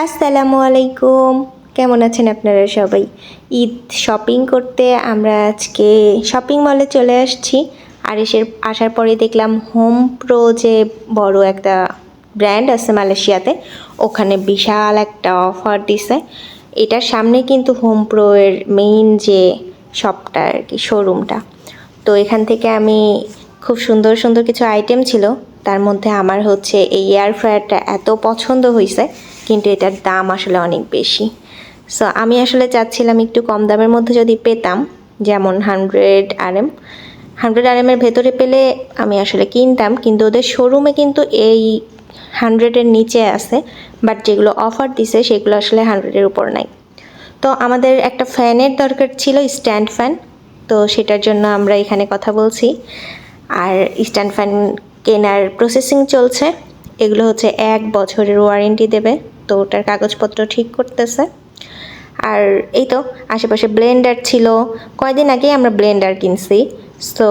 আসসালামু আলাইকুম। কেমন আছেন আপনারা সবাই? ঈদ শপিং করতে আমরা আজকে শপিং মলে চলে আসছি। আর এসের আসার পরে দেখলাম হোম প্রো যে বড় একটা ব্র্যান্ড আছে মালয়েশিয়াতে, ওখানে বিশাল একটা অফার দিছে। এটার সামনে কিন্তু হোম প্রো এর মেইন যে শপটা আর কি, শোরুমটা। তো এখান থেকে আমি খুব সুন্দর সুন্দর কিছু আইটেম ছিল। তার মধ্যে আমার হচ্ছে এই এয়ার ফ্রায়ারটা এত পছন্দ হয়েছে কিন্তু এটার দাম আসলে অনেক বেশি। সো আমি আসলে চাচ্ছিলাম একটু কম দামের মধ্যে যদি পেতাম, যেমন hundred R M hundred R এমের ভেতরে পেলে আমি আসলে কিনতাম, কিন্তু ওদের শোরুমে কিন্তু এই হান্ড্রেডের নিচে আছে বাট যেগুলো অফার দিছে সেগুলো আসলে হান্ড্রেডের উপর নাই। তো আমাদের একটা ফ্যানের দরকার ছিল স্ট্যান্ড ফ্যান তো সেটার জন্য আমরা এখানে কথা বলছি। আর স্ট্যান্ড ফ্যান কেনার প্রসেসিং চলছে, এগুলো হচ্ছে এক বছরের ওয়ারেন্টি দেবে। তো ওটার কাগজপত্র ঠিক করতেছে। আর এই তো আশেপাশে ব্লেন্ডার ছিল। কয়দিন আগেই আমরা ব্লেন্ডার কিনছি। সো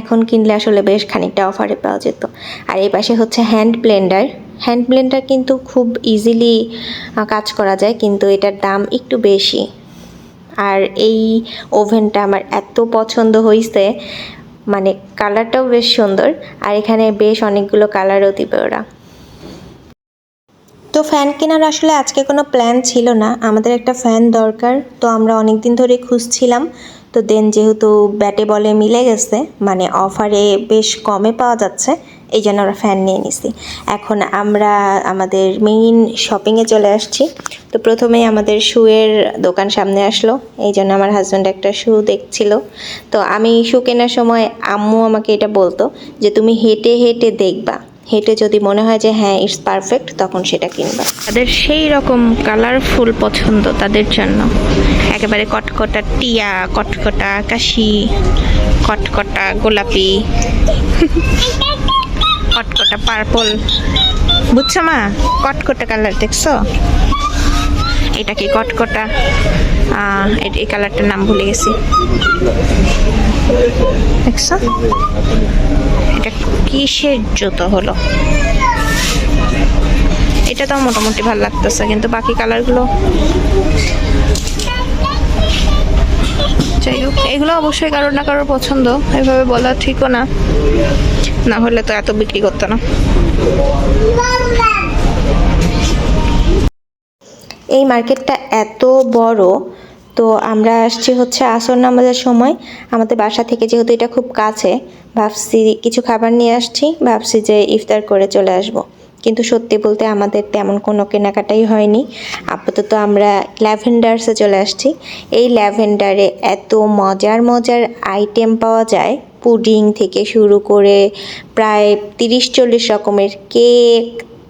এখন কিনলে আসলে বেশ খানিকটা অফারে পাওয়া যেত। আর এই পাশে হচ্ছে হ্যান্ড ব্লেন্ডার। হ্যান্ড ব্লেন্ডার কিন্তু খুব ইজিলি কাজ করা যায়, কিন্তু এটার দাম একটু বেশি। আর এই ওভেনটা আমার এত পছন্দ হয়েছে মানে কালারটাও বেশ সুন্দর। আর এখানে বেশ অনেকগুলো কালারও দিবে ওরা। তো ফ্যান কেনার আসলে আজকে কোনো প্ল্যান ছিল না। আমাদের একটা ফ্যান দরকার, তো আমরা অনেক দিন ধরে খুঁজছিলাম। তো দেন যেহেতু ব্যাটে বলে মিলে গেছে মানে অফারে বেশ কমে পাওয়া যাচ্ছে, এই জন্য আমরা ফ্যান নিয়ে নিছি। এখন আমরা আমাদের মেইন শপিংয়ে চলে আসছি। তো প্রথমেই আমাদের শুয়ের দোকান সামনে আসলো, এই জন্য আমার হাজব্যান্ড একটা শু দেখছিল। তো আমি শু কেনার সময় আম্মু আমাকে এটা বলতো যে, তুমি হেঁটে হেঁটে দেখবা। হেঁটে যদি মনে হয় যে হ্যাঁ ইটস পারফেক্ট তখন সেটা কিনবা। তাদের সেই রকম কালারফুল পছন্দ তাদের জন্য। একেবারে কটকটা টিয়া, কটকটা আকাশি, কটকটা গোলাপি, কটকটা পার্পল বুঝছ মা? কটকটা কালার দেখছ? এটা কি কটকটা? এই কালারটার নাম ভুলে গেছি। দেখছ এটা কিসের জুতো হলো? এটা তো মোটামুটি ভালো লাগতেছে, কিন্তু বাকি কালারগুলো? যাই হোক, এগুলো অবশ্যই কারোর না কারোর পছন্দ, এভাবে বলা ঠিকও না। না হলে তো এত বিক্রি করতো না। এই মার্কেটটা এত বড় তো আমরা আসছি হচ্ছে আসর নামাজের সময়। আমাদের বাসা থেকে যেহেতু এটা খুব কাছে, ভাবছি কিছু খাবার নিয়ে আসছি, ভাবছি যে ইফতার করে চলে আসব। কিন্তু সত্যি বলতে আমাদের তেমন কোনো কেনাকাটাই হয়নি। আপাতত আমরা ল্যাভেন্ডার্সে চলে আসছি। এই ল্যাভেন্ডারে এত মজার মজার আইটেম পাওয়া যায়। পুডিং থেকে শুরু করে প্রায় তিরিশ চল্লিশ রকমের কেক,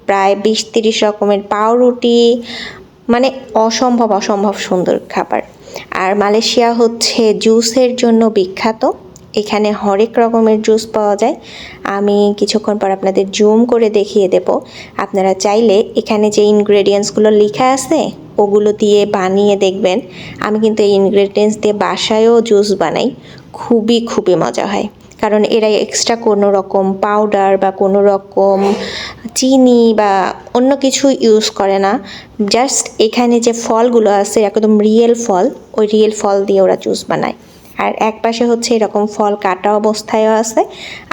প্রায় বিশ তিরিশ রকমের পাউরুটি মানে অসম্ভব অসম্ভব সুন্দর খাবার। আর মালয়েশিয়া হচ্ছে জুসের জন্য বিখ্যাত। এখানে হরেক রকমের জুস পাওয়া যায়। আমি কিছুক্ষণ পর আপনাদের জুম করে দেখিয়ে দেব। আপনারা চাইলে এখানে যে ইনগ্রেডিয়েন্টসগুলো লেখা আছে, ওগুলো দিয়ে বানিয়ে দেখবেন। আমি কিন্তু এই ইনগ্রেডিয়েন্টস দিয়ে বাসায়ও জুস বানাই। খুবই খুবই মজা হয়। কারণ এরা এক্সট্রা কোনো রকম পাউডার বা কোনো রকম চিনি বা অন্য কিছু ইউজ করে না। জাস্ট এখানে যে ফলগুলো আছে, একদম রিয়েল ফল, ওই রিয়েল ফল দিয়ে ওরা জুস বানায়। আর এক পাশে হচ্ছে এরকম ফল কাটা অবস্থায়ও আছে।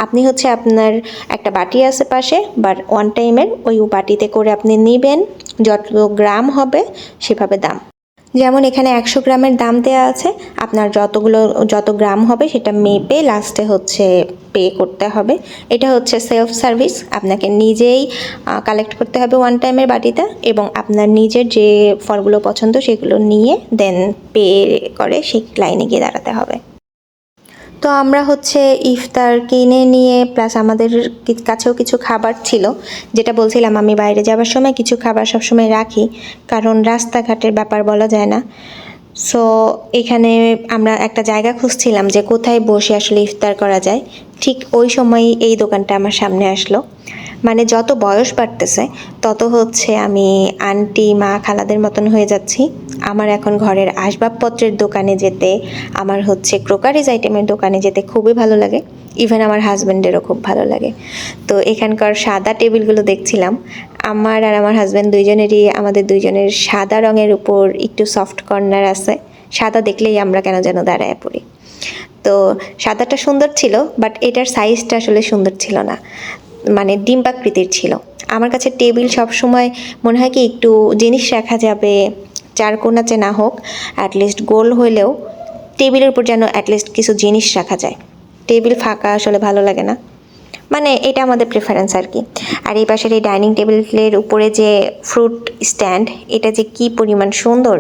আপনি হচ্ছে আপনার একটা বাটি আছে পাশে বাট ওয়ান টাইমের ওই বাটিতে করে আপনি নেবেন, যত গ্রাম হবে সেভাবে দাম। যেমন এখানে একশো গ্রামের দাম দেওয়া আছে, আপনার যতগুলো, যত গ্রাম হবে সেটা মেপে লাস্টে হচ্ছে পে করতে হবে। এটা হচ্ছে সেলফ সার্ভিস আপনাকে নিজেই কালেক্ট করতে হবে ওয়ান টাইমের বাটিতে এবং আপনার নিজের যে ফলগুলো পছন্দ সেগুলো নিয়ে দেন পে করে সেই লাইনে গিয়ে দাঁড়াতে হবে। তো আমরা হচ্ছে ইফতার কিনে নিয়ে প্লাস আমাদের কাছেও কিছু খাবার ছিল, যেটা বলছিলাম আমি বাইরে যাবার সময় কিছু খাবার সবসময় রাখি, কারণ রাস্তাঘাটের ব্যাপার বলা যায় না। সো এখানে আমরা একটা জায়গা খুঁজছিলাম যে কোথায় বসে আসলে ইফতার করা যায়। ঠিক ওই সময়ই এই দোকানটা আমার সামনে আসলো। মানে যত বয়স বাড়তেছে, তত হচ্ছে আমি আন্টি, মা, খালাদের মতন হয়ে যাচ্ছি। আমার এখন ঘরের আসবাবপত্রের দোকানে যেতে, আমার হচ্ছে ক্রোকারিজ আইটেমের দোকানে যেতে খুবই ভালো লাগে। ইভেন আমার হাজব্যান্ডেরও খুব ভালো লাগে। তো এখানকার সাদা টেবিলগুলো দেখছিলাম। আমার আর আমার হাজব্যান্ড দুইজনেরই, আমাদের দুইজনের সাদা রঙের উপর একটু সফট কর্নার আছে। সাদা দেখলেই আমরা কেন যেন দাঁড়ায় পড়ি। তো সাদাটা সুন্দর ছিল বাট এটার সাইজটা আসলে সুন্দর ছিল না। মানে ডিম্বাকৃতির ছিল। আমার কাছে টেবিল সবসময় মনে হয় কি, একটু জিনিস রাখা যাবে, চার কোনাচে না হোক অ্যাটলিস্ট গোল হইলেও টেবিলের উপর যেন অ্যাটলিস্ট কিছু জিনিস রাখা যায়। টেবিল ফাঁকা আসলে ভালো লাগে না। মানে এটা আমাদের প্রেফারেন্স আর কি। আর এই পাশের এই ডাইনিং টেবিলের উপরে যে ফ্রুট স্ট্যান্ড এটা যে কি পরিমাণ সুন্দর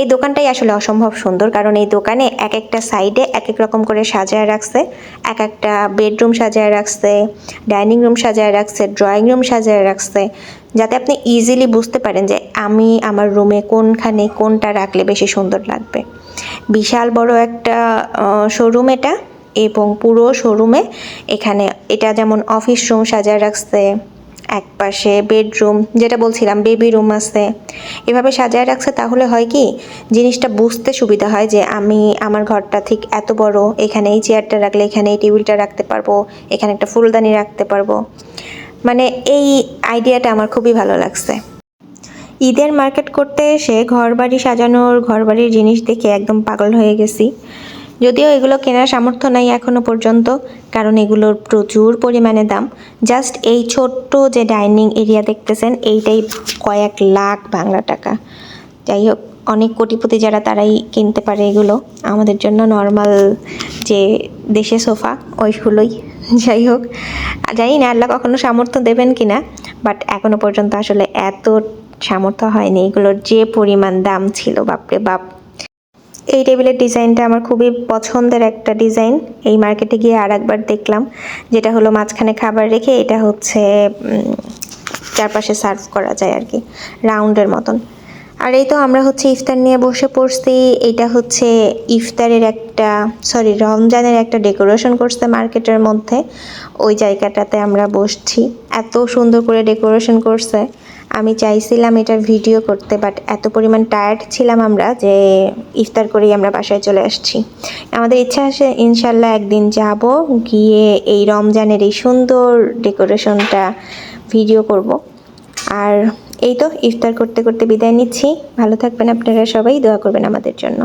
এই দোকানটাই আসলে অসম্ভব সুন্দর, কারণ এই দোকানে এক একটা সাইডে এক এক রকম করে সাজায় রাখছে। এক একটা বেডরুম সাজায় রাখছে, ডাইনিং রুম সাজায় রাখছে, ড্রয়িং রুম সাজায় রাখছে, যাতে আপনি ইজিলি বুঝতে পারেন যে আমি আমার রুমে কোনখানে কোনটা রাখলে বেশি সুন্দর লাগবে। বিশাল বড় একটা শোরুম এটা, এবং পুরো শোরুমে এখানে, এটা যেমন অফিস রুম সাজায় রাখছে এক পাশে বেডরুম, যেটা বলছিলাম বেবি রুম আছে। এভাবে সাজায় রাখছে তাহলে হয় কি? জিনিসটা বুঝতে সুবিধা হয় যে আমি আমার ঘরটা ঠিক এত বড়, এখানে এই চেয়ারটা রাখলে, এখানে এই টেবিলটা রাখতে পারব, এখানে একটা ফুলদানি রাখতে পারব। মানে এই আইডিয়াটা আমার খুবই ভালো লাগছে। ঈদের মার্কেট করতে এসে ঘরবাড়ি সাজানোর, ঘরবাড়ির জিনিস দেখে একদম পাগল হয়ে গেছি। যদিও এগুলো কেনার সামর্থ্য নাই এখনও পর্যন্ত, কারণ এগুলোর প্রচুর পরিমাণে দাম। জাস্ট এই ছোট্ট যে ডাইনিং এরিয়া দেখতেছেন, এইটাই কয়েক লাখ বাংলা টাকা। যাই হোক, অনেক কোটিপতি যারা তারাই কিনতে পারে এগুলো। আমাদের জন্য নর্মাল যে দেশে সোফা, ওইগুলোই। যাই হোক, জানি না আল্লাহ কখনো সামর্থ্য দেবেন কিনা, বাট এখনও পর্যন্ত আসলে এত সামর্থ্য হয়নি। এগুলোর যে পরিমাণ দাম ছিল, বাপরে বাপ। এই টেবিলের ডিজাইনটা আমার খুবই পছন্দের একটা ডিজাইন। এই মার্কেটে গিয়ে আর একবার দেখলাম, যেটা হলো মাঝখানে খাবার রেখে এটা হচ্ছে চারপাশে সার্ভ করা যায় আর কি, রাউন্ডের মতন। আর এই তো আমরা হচ্ছে ইফতার নিয়ে বসে পড়ছি। এটা হচ্ছে ইফতারের একটা সরি রমজানের একটা ডেকোরেশন করছে মার্কেটের মধ্যে। ওই জায়গাটাতে আমরা বসছি। এত সুন্দর করে ডেকোরেশন করছে। আমি চাইছিলাম এটার ভিডিও করতে বাট এত পরিমাণ টায়ার্ড ছিলাম আমরা যে ইফতার করেই আমরা বাসায় চলে আসছি। আমাদের ইচ্ছা আছে ইনশাল্লাহ একদিন যাব, গিয়ে এই রমজানের এই সুন্দর ডেকোরেশনটা ভিডিও করব। আর এই তো, ইফতার করতে করতে বিদায় নিচ্ছি। ভালো থাকবেন আপনারা সবাই, দোয়া করবেন আমাদের জন্য।